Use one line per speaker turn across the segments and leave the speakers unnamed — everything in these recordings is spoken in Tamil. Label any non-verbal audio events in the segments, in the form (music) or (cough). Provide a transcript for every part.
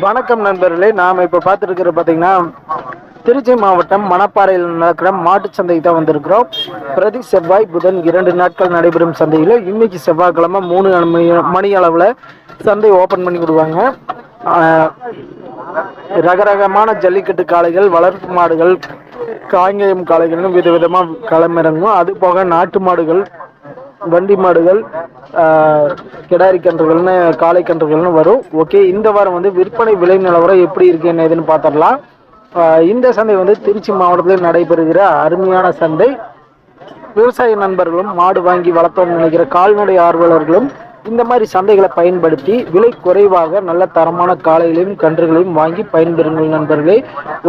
வணக்கம் நண்பர்களே நாம் இப்போ பார்த்துருக்கிற பார்த்தீங்கன்னா திருச்சி மாவட்டம் மணப்பாறையில் நடக்கிற மாட்டு சந்தைக்கு தான் வந்திருக்கிறோம். பிரதி செவ்வாய் புதன் இரண்டு நாட்கள் நடைபெறும் சந்தையில். இன்னைக்கு செவ்வாய்க்கிழமை மூணு மணி- மணி அளவில் சந்தை ஓப்பன் பண்ணி விடுவாங்க ரகரகமான ஜல்லிக்கட்டு காளைகள் வளர்ப்பு மாடுகள் காங்கேயம் காளைகள்னு விதவிதமாக களமிறங்கும். அது போக நாட்டு மாடுகள் வண்டி மாடுகள் கிடாரி கன்றுகள்னு காளை கன்றுகள்னு வரும். ஓகே இந்த வாரம் வந்து விற்பனை விலை நிலவரம் எப்படி இருக்கு என்ன ஏதுன்னு பார்த்துடலாம் இந்த சந்தை வந்து திருச்சி மாவட்டத்தில் நடைபெறுகிற அருமையான சந்தை. விவசாய நண்பர்களும் மாடு வாங்கி வளர்த்தோம்னு நினைக்கிற கால்நடை ஆர்வலர்களும் இந்த மாதிரி சந்தைகளை பயன்படுத்தி விலை குறைவாக நல்ல தரமான காளைகளையும் கன்றுகளையும் வாங்கி பயன்பெறுங்கள் நண்பர்களே.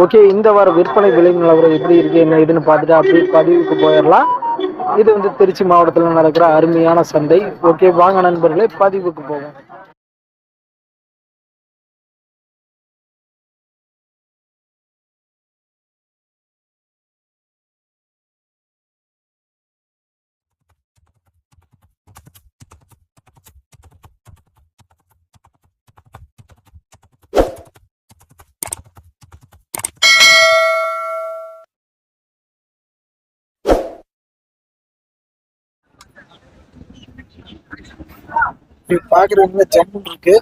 ஓகே இந்த வாரம் விற்பனை விலை நிலவரம் எப்படி இருக்கு என்ன ஏதுன்னு பார்த்துட்டு அப்படியே பதிவுக்கு போயிடலாம். இது வந்து திருச்சி மாவட்டத்தில் நடக்கிற அருமையான சந்தை. ஓகே வாங்க நண்பர்களே பதிவுக்கு போவோம். இப்படி பாக்குறவங்க இருக்கு.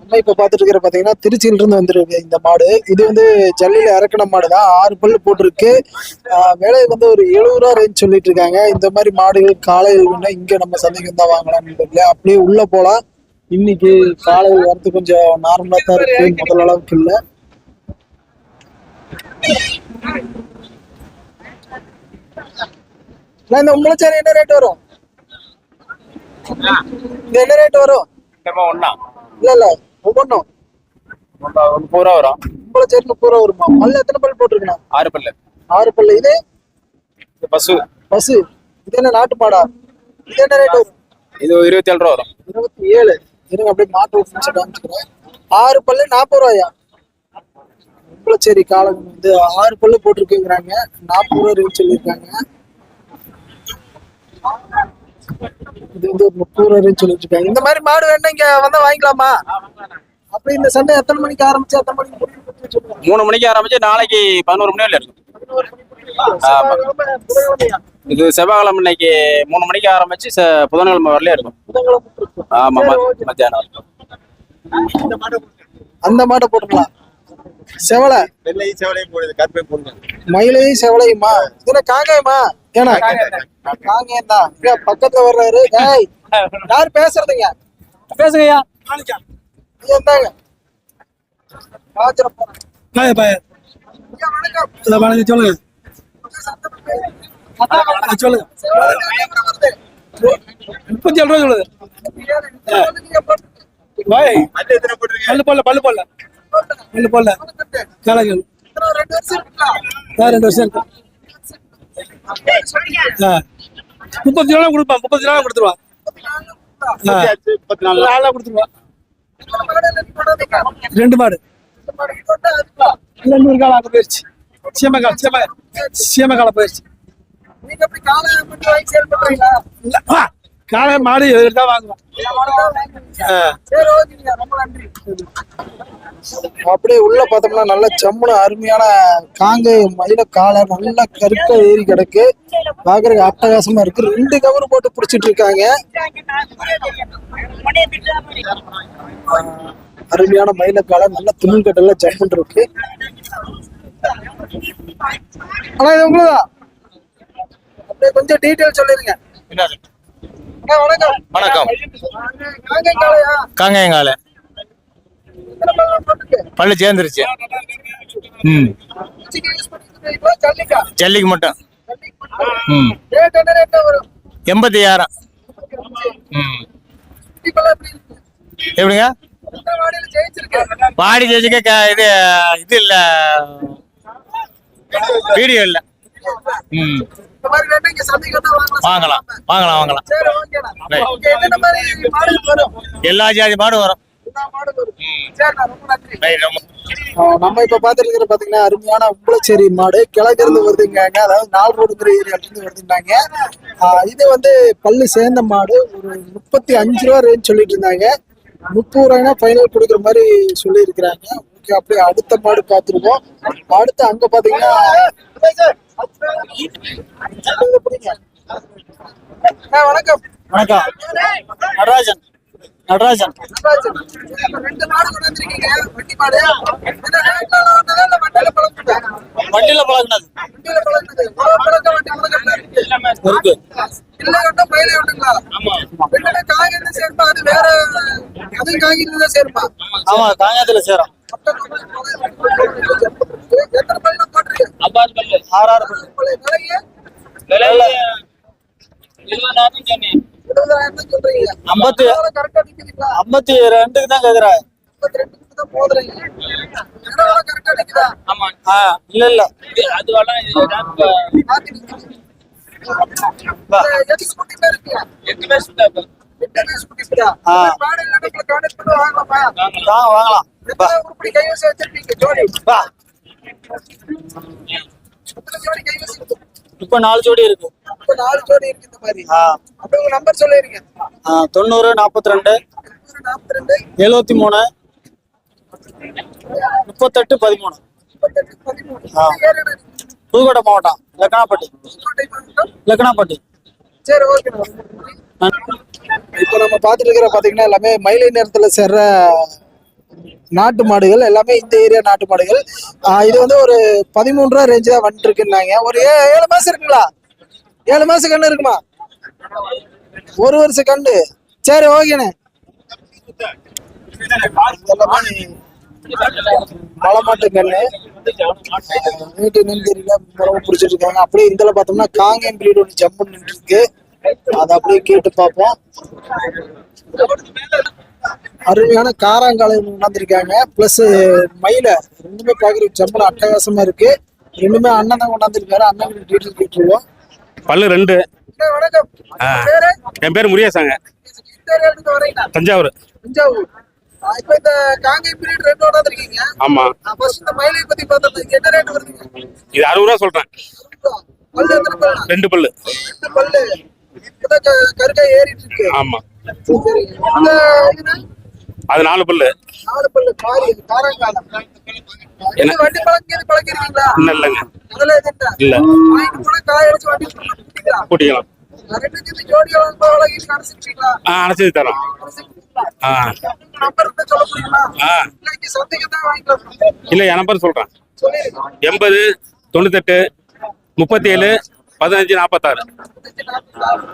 நம்ம இப்ப பாத்துட்டு இருக்கிற பாத்தீங்கன்னா திருச்சியில இருந்து வந்திருக்கு இந்த மாடு. இது வந்து ஜல்லியில இறக்கின மாடு தான் ஆறு பல்லு போட்டிருக்கு. விலை வந்து ஒரு எழுபது ரூபா ரேஞ்ச் சொல்லிட்டு இருக்காங்க. இந்த மாதிரி மாடுகள் காலையில் வேணா இங்க நம்ம சந்தைக்கு வந்தா வாங்கலாம் அப்படியே உள்ள போலாம். இன்னைக்கு காலையில் வரது கொஞ்சம் நார்மலா தான் இருக்கு. முதல் அளவுக்கு இல்லை. இந்த முளைச்சாரி என்ன ரேட் வரும்? இது என்ன ரேட் வரும்?
ஒண்ணா
இல்ல இல்ல. ஒவ்வொன்றும்
முப்பது ரூபா வரும்.
முளைச்சாரி முப்பது ரூபா வருமா? பல்லு எத்தனை பல் போட்டிருக்கணும்?
ஆறு பல்லு.
ஆறு பல்லு. இது?
பசு.
பசு. இது என்ன நாட்டு மாடா? இது என்ன ரேட் வரும்?
இது இருபத்தி ஏழு ரூபா வரும்.
இருபத்தி ஏழு இருங்க அப்படியே மாட்டு காமிச்சுக்கிறேன். ஆறு பல்லு நாற்பது ரூபாயா? முளைச்சேரி காலம் வந்து ஆறு பல்லு போட்டிருக்குங்கிறாங்க. நாற்பது ரூபா ரேட் சொல்லியிருக்காங்க. இது வந்து சொல்லிட்டு இருக்காங்க இந்த மாதிரி மாடு வேணும் இங்க வந்தா வாங்கிக்கலாமா? அப்ப இந்த சண்டை எத்தனை மணிக்கு ஆரம்பிச்சு எத்தனை மணிக்கு.
மூணு மணிக்கு ஆரம்பிச்சு நாளைக்கு பதினோரு மணி வரையில இருக்கும்? இது செவ்வாய்க்கிழமை இன்னைக்கு மூணு மணிக்கு ஆரம்பிச்சு புதன்கிழமை வரலையே இருக்கும். ஆமா. மத்தியானம்.
அந்த மாட்டை போட்டுக்கலாம். செவலை.
வெள்ளை செவலையும் போடுது கருப்பை போடுது
மயிலையும் செவலையுமா? இதுல காங்கேயமா? ஏன்னா பக்கத்துல வர்றாரு. ஏய் (laughs) யார் பேசுறதுங்க?
பேசுங்கய்யா.
ஐயா, வணக்கம்.
சொல்லுங்க. சொல்லுங்க. முப்பத்தி ஏழு ரூபா சொல்லுது. பல்லு போடல பல்லு போடல. பல்லு போடல.
ரெண்டு வருஷம்
ரெண்டு வருஷம். முப்பத்தி நாலு கொடுப்பான் முப்பத்தி நாலு கொடுத்துருவான்.
முப்பத்தி நாலு
நாலா கொடுத்துருவான்
எத்தனை மாடு. இல்லை, நீ போடாதீங்க.
ரெண்டு மாடு நூறு காலம் அங்க போயிருச்சு சீமக்கால சீம சீமக்கால போயிருச்சு
காலை
மாடு எடுத்தா வாங்குவான்.
அப்படியே உள்ள பார்த்தோம்னா நல்ல ஜம்முன அருமையான காங்கை மயில காலை நல்ல கருக்க ஏறி கிடக்கு. பாக்குறதுக்கு அட்டகாசமா இருக்கு. ரெண்டு கவர் போட்டு பிடிச்சிட்டு இருக்காங்க. அருமையான மயில காலை நல்ல துணில் கட்டல ஜம்முன் இருக்கு. ஆனா இது உங்களுதா? அப்படியே கொஞ்சம் டீட்டெயில் சொல்லிருங்க. வணக்கம்.
வணக்கம். காங்காயங்கால
பல்லு
சேர்ந்துருச்சு. ம்.
ஜல்லிக்கா?
மட்டும். ம். எண்பத்தி ஆயிரம் ம். எப்படிங்க? பாடி ஜெயிச்சுக்க க- இது இது இல்ல. வீடியோ இல்ல. ம்.
வாங்கலாம்.
வாங்கலாம். வாங்கலாம் எல்லா ஜாதி மாடும் வரும்.
நம்ம இப்ப பாத்துருக்கிற பாத்தீங்கன்னா அருமையான உம்பளச்சேரி மாடு. கிழக்கு இருந்து வருதுங்காங்க அதாவது நாலு ரோடுங்கிற ஏரியால இருந்து வருதுன்னாங்க ஆஹ் இது வந்து பல்லு சேர்ந்த மாடு. ஒரு முப்பத்தி அஞ்சு ரூபா ரேஞ்ச் சொல்லிட்டு இருந்தாங்க. முப்பது ரூபாய்னா ஃபைனல் கொடுக்குற மாதிரி சொல்லி இருக்கிறாங்க ஓகே அப்படியே அடுத்த மாடு பார்த்துருவோம். அடுத்து அங்க பாத்தீங்கன்னா வணக்கம்.
வணக்கம். நடராஜன். நடராஜன்.
ரெண்டு மாடு கொண்டு வந்திருக்கீங்க. வண்டி மாடு. வண்டியில
பழகினது.
இருக்கு? இல்லை ஒட்டும் பயிலே ஒட்டுங்களா என்னடா காய்கறி சேர்ப்பா அது வேற அதுவும் தான் சேர்ப்பா?
ஆமா காங்கத்துல சேரும்.
எத்தனை பல்லு போட்டிருக்கு
ஆறாறு
விலையே இருபதாயிரம் தான் சொல்றீங்க.
ஐம்பத்தி ஐம்பத்தி ரெண்டுக்கு தான் கேக்குறேன்
நிக்குதா
ஆ இல்ல இல்ல.
நிக்குது எட்டு பேர் பண்ணி வாங்கலாமா?
இப்ப நாலு ஜோடி இருக்கு.
இப்ப நாலு ஜோடி இருக்கு இந்த மாதிரி.
ஆ.
அப்படியே உங்க நம்பர் சொல்லிருங்க.
தொண்ணூறு நாற்பத்தி ரெண்டு எழுவத்தி மூணு முப்பத்தெட்டு பதிமூணு. புதுக்கோட்டை மாவட்டம் லக்கனாப்பட்டி. லக்கனாப்பட்டி
சரி ஓகே இப்போ நம்ம பார்த்துட்டு இருக்கிற பார்த்தீங்கன்னா எல்லாமே மயிலை நேரத்துல சேர்ற நாட்டு மாடுகள் எல்லாமே இந்த ஏரியா நாட்டு மாடுகள். இது வந்து ஒரு பதிமூணு ரூபா ரேஞ்சு தான் வந்துட்டு இருக்குன்னாங்க ஒரு ஏ ஏழு மாசம் இருக்குங்களா? ஏழு மாசம் கண்ணு இருக்குமா? ஒரு வருஷம் கண்டு சரி ஓகேண்ணே. எல்லாமே மலை மாட்டு கண்ணு. வீட்டு என்னன்னு தெரியல முறவு பிடிச்சிட்டு இருக்காங்க அப்படியே இதுல பார்த்தோம்னா காங்கேயம் பிரீடு ஒன்று ஜம்ப் இருக்கு. அதை அப்படியே கேட்டு பார்ப்போம். அருமையான காராங்காலை கொண்டாந்துருக்காங்க பிளஸ் மயில ரெண்டுமே பார்க்குறதுக்கு ஜம்முல அட்டகாசமா இருக்கு. ரெண்டுமே அண்ணன் தான் கொண்டாந்துருக்காரு அண்ணன் டீட்டெயில் கேட்டுருவோம்.
பல்லு ரெண்டு.
வணக்கம்.
என் பேர் முருகேசாங்க. தஞ்சாவூர்.
தஞ்சாவூர். இப்ப இந்த காங்கேயம் பிரீடு ரெண்டு கொண்டாந்துருக்கீங்க
ஆமா.
ஃபர்ஸ்ட் இந்த மயிலை பத்தி பார்த்தோம் என்ன ரேட் வருதுங்க?
இது அறுபது ரூபா சொல்றேன்.
பல்லு எத்தனை பல்லு?
ரெண்டு பல்லு.
ரெண்டு பல்லு. இப்பதான் க- கருக்காய் ஏறிட்டு இருக்கு.
ஆமா. அது நாலு பல்லு. இன்னும் இல்லைங்க.
இல்ல.
இல்ல கூட்டிக்கலாம் அணைச்சது தரோம்.
இல்ல
இல்லை என் நம்பர் சொல்றேன். எண்பது தொண்ணூத்தெட்டு முப்பத்தி ஏழு பதினஞ்சு நாற்பத்தாறு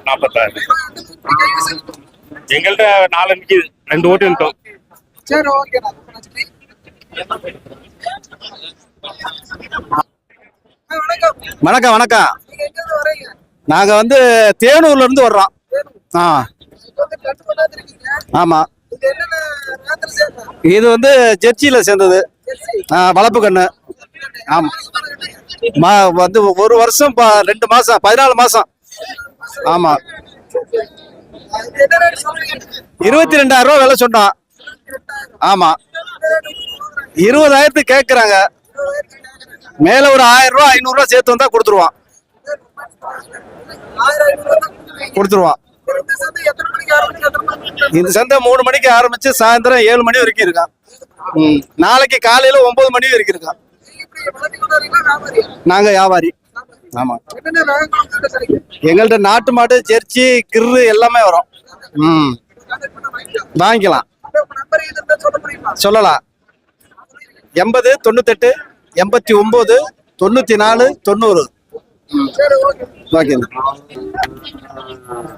நாற்பத்தாறு எங்கள்கிட்ட நாலு நிற்கிது ரெண்டு ஓட்டு நின்றோம்
சரி ஓகே வணக்கம்.
வணக்கம்
நீங்க
வந்து தேனூர்ல இருந்து வர்றோம். ஆ. ஆமா.
இது
வந்து ஜெர்சியில சேர்ந்தது. வளர்ப்பு கண்ணு. ஆமா. மா வந்து ஒரு வருஷம் ப- ரெண்டு மாசம் பதினாலு மாசம். ஆமா. இருபத்தி ரெண்டாயிரம் ரூபா விலை சொன்னான் ஆமா. இருபதாயிரத்து கேக்குறாங்க. மேல ஒரு ஆயிரம் ரூபா ஐநூறு ரூபா சேர்த்து வந்தா கொடுத்துருவான். கொடுத்துருவான்.
இந்த சந்தை
மூணு மணிக்கு ஆரம்பிச்சு சாயந்தரம் ஏழு மணி வரைக்கும் இருக்கான். நாளைக்கு காலையில ஒன்பது மணி வரைக்கும் இருக்கான்.
நாங்க
வியாபாரி. ஆமா? எங்கள்ட்ட நாட்டு மாடு ஜெர்சி கிரு எல்லாமே வரும். ம்.
வாங்கிக்கலாம்.
சொல்லலாம். எண்பது தொண்ணூத்தெட்டு எண்பத்தி ஒன்பது தொண்ணூத்தி நாலு தொண்ணூறு
ஓகே.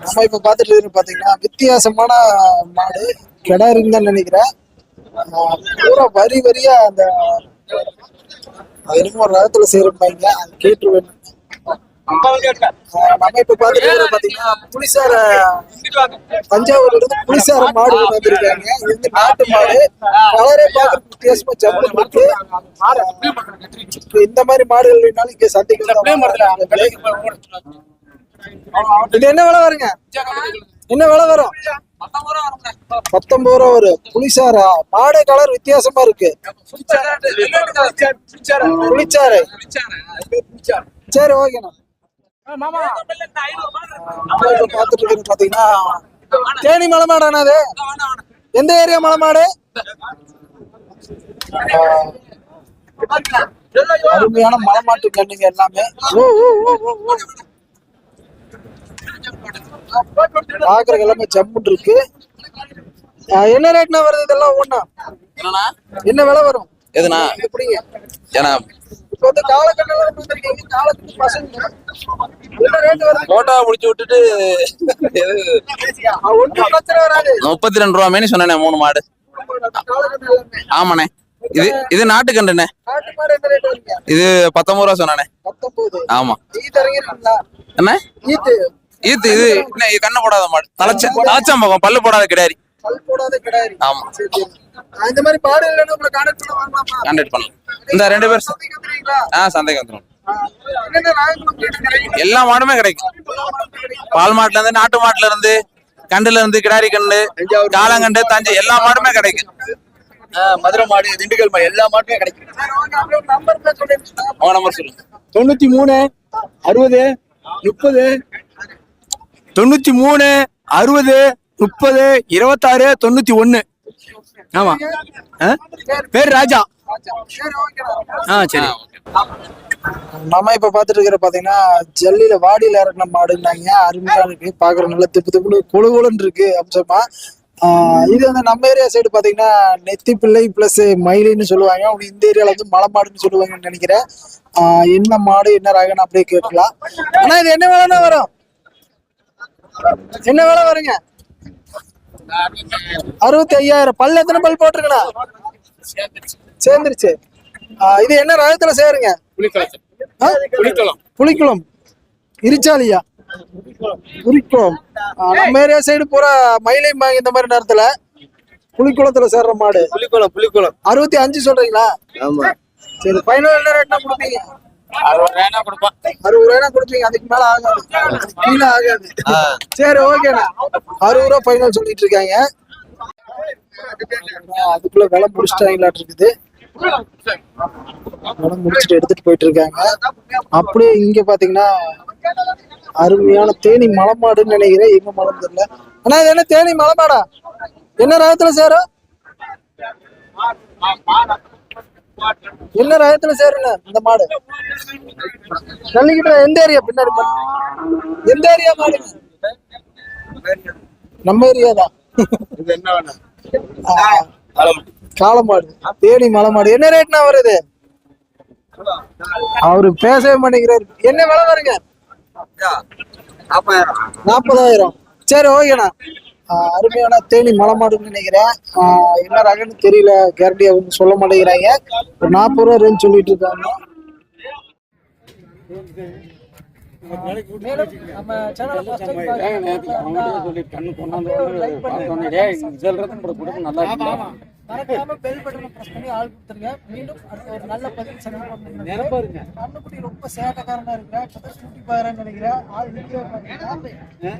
நம்ம இப்ப பாத்துட்டு இருக்கிறது பாத்தீங்கன்னா வித்தியாசமான மாடு கிடாருன்னு தான் நினைக்கிறேன். பூரா வரி வரியா அந்த அது என்னமோ ஒரு ரகத்துல சேருப்பாங்க அது கேட்டுருவேன். நம்ம இப்ப பாத்துட்டு பாத்தீங்கன்னா புளிசார தஞ்சாவூர்ல இருந்து புளிசார மாடு வந்திருக்காங்க இது வந்து நாட்டு மாடு கலரே பாக்குறதுக்கு வித்தியாசமா ஜம்மு இருக்கு இந்த மாதிரி மாடுகள் இல்லைனாலும் இங்க சந்தைக்கு வந்தா வாங்கலாம். இது என்ன விலை வருங்க என்ன விலை வரும் பத்தொன்பது ரூபா வரும் புளிசாரா மாடு கலர் வித்தியாசமா இருக்கு புளிச்சாறு சரி ஓகேண்ணா பாத்துட்டு பாத்தீங்கன்னா தேனி மலை மாடாண்ணா அது? எந்த ஏரியா மலை மாடு? அருமையான மலை மாட்டு கண்ணுங்க எல்லாமே. பாக்குறதுக்கு எல்லாமே ஜம்முன் இருக்கு என்ன ரேட்னா வருது இதெல்லாம் ஒண்ணா என்ன விலை வரும்?
எதுண்ணா?
எப்படிங்க
ஏன்னா
இப்போ வந்து கொடுத்துருக்கீங்க காலத்துக்கு பசங்க.
போட்டோ முடிச்சு விட்டுட்டு
ஒன்றும் பிரச்சனை வராது.
முப்பத்தி ரெண்டு ரூபா சொன்னேனே மூணு மாடு. ஆமாண்ணே. இது இது நாட்டுக்கண்டுண்ணே இது பத்தொன்பது ரூபா சொன்னானே.
பத்தொன்பது.
ஆமா. என்ன?
ஈத்து.
இது கண்ணு போடாத மாடு. தலைச்ச தலைச்சம்பகம் பல்லு போடாத கிடையாது ஆமா.
இந்த மாதிரி பாடு இல்லைன்னா உங்களை கான்டாக்ட் பண்ண வாங்கலாமா
கான்டாக்ட் பண்ணலாம். இந்த ரெண்டு பேர்? ஆ சந்தைக்கு வந்துடும் எல்லா மாடுமே கிடைக்கும். பால் மாட்டுல இருந்து நாட்டு மாட்டுல இருந்து கண்டுல இருந்து கிடாரி கண்டு காலங்கண்டு தஞ்சை எல்லா மாடுமே கிடைக்கும்.
மதுரை மாடு திண்டுக்கல் மாடு எல்லா மாட்டுமே கிடைக்கும்.
நம்பர்
உங்க சொல்லுங்க.
தொண்ணூத்தி மூணு அறுபது முப்பது தொண்ணூத்தி மூணு அறுபது முப்பது இருபத்தாறு தொண்ணூத்தி ஒண்ணு ஆமா. பேர் ராஜா. ஆ சரி.
நம்ம இப்ப பாத்துட்டு இருக்கிற பாத்தீங்கன்னா ஜல்லியில வாடியில இறங்கின மாடுன்னாங்க. அருமையா இருக்கு. பாக்குற நல்ல திப்பு திப்பு குழு குழுன்னு இருக்கு அம்சமா இது வந்து நம்ம ஏரியா சைடு பாத்தீங்கன்னா நெத்தி பிள்ளை பிளஸ் மயிலின்னு சொல்லுவாங்க. அவங்க இந்த ஏரியால வந்து மலை மாடுன்னு சொல்லுவாங்கன்னு நினைக்கிறேன். ஆஹ் என்ன மாடு என்ன ரகன்னு அப்படியே கேட்கலாம். ஆனா இது என்ன வேலைன்னா வரும்? என்ன வேலை வருங்க? அறுபத்தி ஐயாயிரம். பல் எத்தனை பல் போட்டிருக்கண்ணா? சேர்ந்துருச்சு. இது என்ன ரகத்துல சேருங்க? ஆ? புலிக்குளம் இருச்சாலியா? புலிக்குளம் ஆ, நம்ம ஏரியா சைடு பூரா மயிலைம்பாங்க இந்த மாதிரி நேரத்துல புலிக்குளத்துல சேர்ற மாடு.
புலிக்குளம் புலிக்குளம்
அறுபத்தி அஞ்சு சொல்றீங்களா?
ஆமா.
சரி ஃபைனல் என்ன ரேட்னா கொடுப்பீங்க?
அறுபது ரூபாய்னா கொடுப்போம்.
அறுபது ரூபாய்னா கொடுப்பீங்க அதுக்கு மேல ஆகாது. கீழே ஆகாது. சரி ஓகேண்ணா அறுபது ரூபா ஃபைனல் சொல்லிட்டு இருக்காங்க. அதுக்குள்ள விலை முடிச்சிட்டாங்களாட்டு இருக்குது விலை முடிச்சுட்டு எடுத்துட்டு போயிட்டு இருக்காங்க. அப்படியே இங்க பாத்தீங்கன்னா அருமையான தேனி மலைமாடுன்னு நினைக்கிறேன். எங்க மலை தெரியல. ஆனா இது என்ன தேனி மலைமாடா? என்ன ரகத்துல சேரும்? என்ன ரகத்துல சேருண்ண இந்த மாடு? நல்லிக்கிட்ட எந்த ஏரியா பின்னாடி எந்த ஏரியா மாடு? நம்ம ஏரியா தான். காலமாடு தேடி மலை மாடு. என்ன ரேட்னா வருது? அவரு பேசவே மாட்டேங்கிறாரு. என்ன விலை வருங்க? நாற்பதாயிரம். சரி ஓகேண்ணா. அருமையான தேனி மலமாடுன்னு நினைக்கிறேன். என்ன ரகன்னு தெரியல கேரண்டி அவங்க சொல்ல மாட்டேங்கிறாங்க. ஒரு நாற்பது ரூபா ரேஞ்ச் சொல்லிட்டு இருக்காங்க. நம்ம சேனலை ஃபர்ஸ்ட் டைம் மறக்காம பெல் பட்டனை பிரஸ் பண்ணி ஆள் கொடுத்துருங்க மீண்டும் அடுத்த ஒரு நல்ல பதில் சந்திப்போம் நிரப்பாருங்க கண்ணுக்குட்டி ரொம்ப சேட்டக்காரனா இருக்கிறேன் இப்பதான் சூட்டி நினைக்கிறேன் ஆள் நிக்கவே